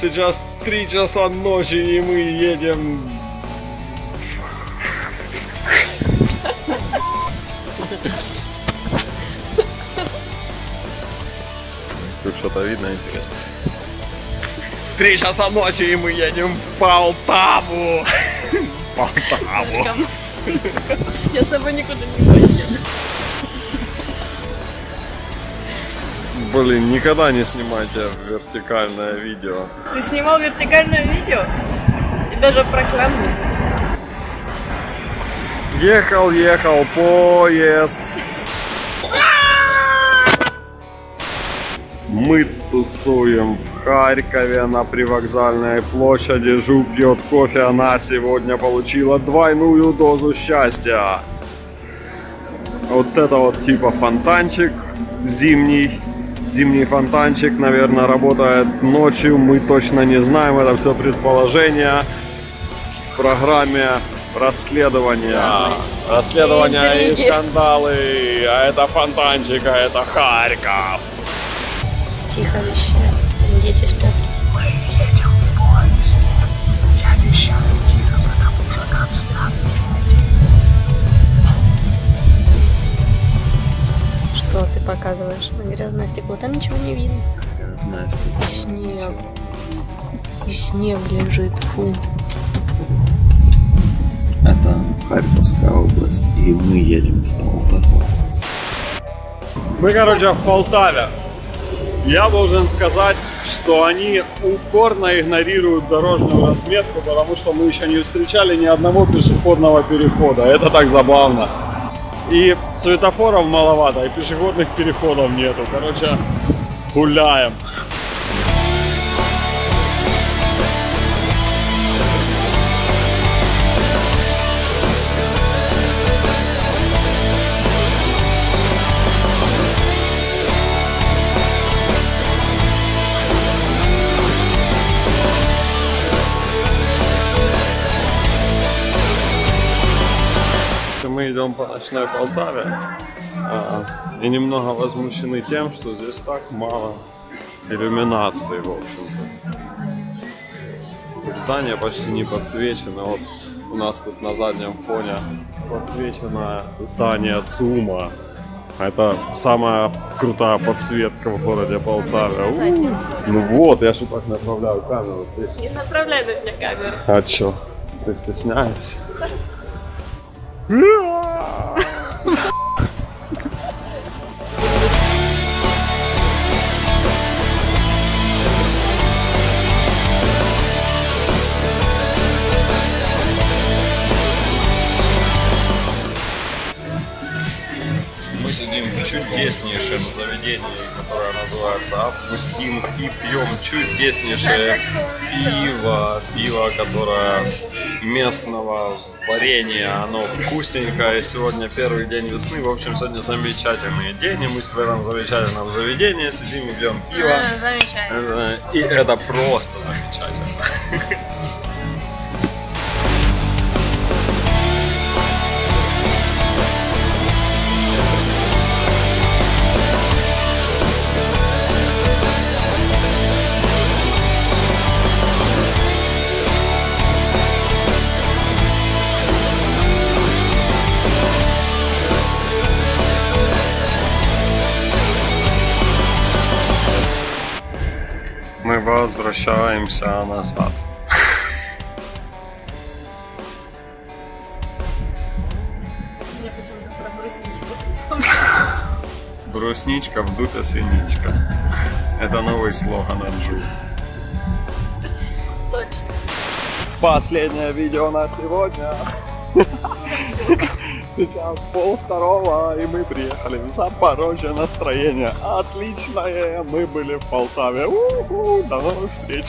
Сейчас 3 часа ночи и мы едем Тут что-то видно интересно. Три часа ночи и мы едем в Полтаву. Полтаву. Я с тобой никуда не поеду. Блин, никогда не снимайте вертикальное видео. Ты снимал вертикальное видео? Тебя же проклянули. Ехал, ехал поезд. Мы тусуем в Харькове на привокзальной площади. Жу пьет кофе. Она сегодня получила двойную дозу счастья. Вот это вот типа фонтанчик зимний. Зимний фонтанчик, наверное, работает ночью. Мы точно не знаем. Это все предположение. В программе расследования. Расследования и Интриги. скандалы. А это фонтанчик, а это Харьков. Тихо вещай. Дети спят. Что ты показываешь? На грязное стекло. Там ничего не видно. Настя. И снег. И снег лежит. Фу. Это Харьковская область, и мы едем в Полтаву. Мы, короче, в Полтаве. Я должен сказать, что они упорно игнорируют дорожную разметку, потому что мы еще не встречали ни одного пешеходного перехода. Это так забавно. И светофоров маловато, и пешеходных переходов нету. Короче, гуляем. Мы идем по ночной Полтаве а, и немного возмущены тем, что здесь так мало иллюминации, в общем-то. Здание почти не подсвечено. Вот у нас тут на заднем фоне подсвечено здание ЦУМа. Это самая крутая подсветка в городе Полтаве. У, Ну вот, я же так направляю камеру. Ты- Не направляй на меня камеру. А чё? Ты стесняешься? Yeah! Чудеснейшем заведении, которое называется Апустин, и пьем чудеснейшее пиво. Пиво, которое местного варенья, оно вкусненькое. Сегодня первый день весны, в общем, сегодня замечательный день, и мы в этом замечательном заведении сидим и пьем пиво. Замечательно. Это- И это просто замечательно. возвращаемся назад. Мне почему-то про брусничку. Брусничка в дупе синичка. Это новый слоган Анжу. Точно. Последнее видео на сегодня. Сейчас пол второго, и мы приехали в Запорожье. Настроение отличное. Мы были в Полтаве. У-ху, До новых встреч.